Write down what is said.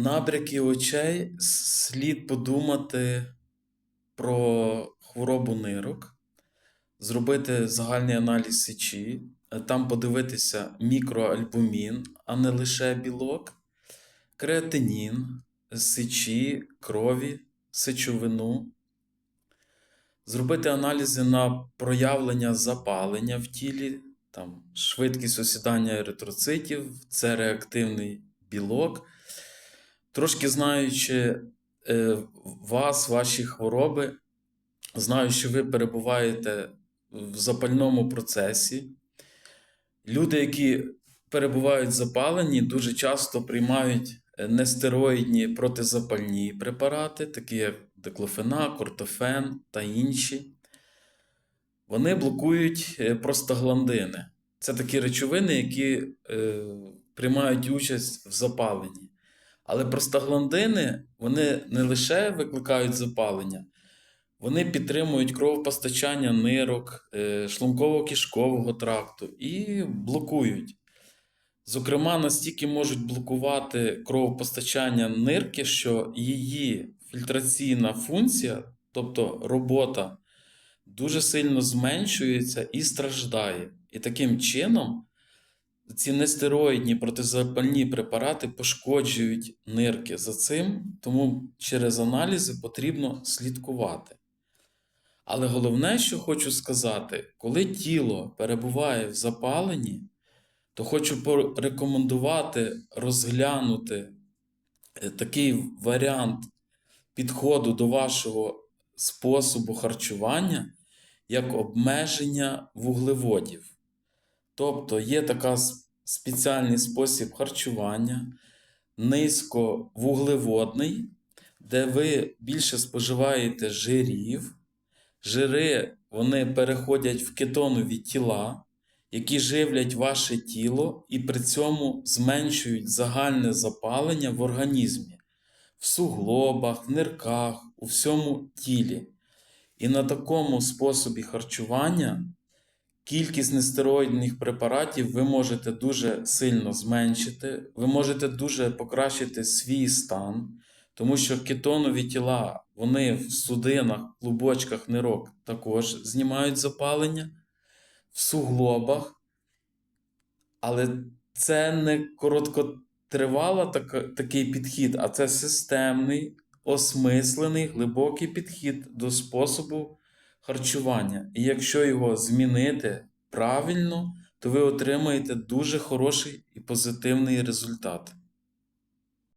набряки очей слід подумати про хворобу нирок, зробити загальний аналіз сечі, е, там подивитися мікроальбумін, а не лише білок, креатинін, сечі, крові, сечовину. Зробити аналізи на проявлення запалення в тілі, там швидкість осідання еритроцитів, це реактивний білок. Трошки знаючи е, вас, ваші хвороби, знаю, що ви перебуваєте в запальному процесі. Люди, які перебувають в запаленні, дуже часто приймають е, нестероїдні протизапальні препарати, такі як диклофенак, кортофен та інші. Вони блокують е, простагландини. Це такі речовини, які е, приймають участь в запаленні. Але простагландини вони не лише викликають запалення, вони підтримують кровопостачання нирок, е, шлунково-кишкового тракту і блокують. Зокрема, настільки можуть блокувати кровопостачання нирки, що її фільтраційна функція, тобто робота, дуже сильно зменшується і страждає. І таким чином ці нестероїдні протизапальні препарати пошкоджують нирки. За цим, тому через аналізи потрібно слідкувати. Але головне, що хочу сказати, коли тіло перебуває в запаленні, то хочу порекомендувати розглянути е, такий варіант підходу до вашого способу харчування, як обмеження вуглеводів. Тобто є така спеціальний спосіб харчування, низьковуглеводний, де ви більше споживаєте жирів. Жири вони переходять в кетонові тіла, які живлять ваше тіло і при цьому зменшують загальне запалення в організмі, в суглобах, в нирках, у всьому тілі. І на такому способі харчування кількість нестероїдних препаратів ви можете дуже сильно зменшити, ви можете дуже покращити свій стан, тому що кетонові тіла вони в судинах, клубочках нирок також знімають запалення, в суглобах. Але це не короткотривала така, такий підхід, а це системний, осмислений, глибокий підхід до способу харчування. І якщо його змінити правильно, то ви отримаєте дуже хороший і позитивний результат.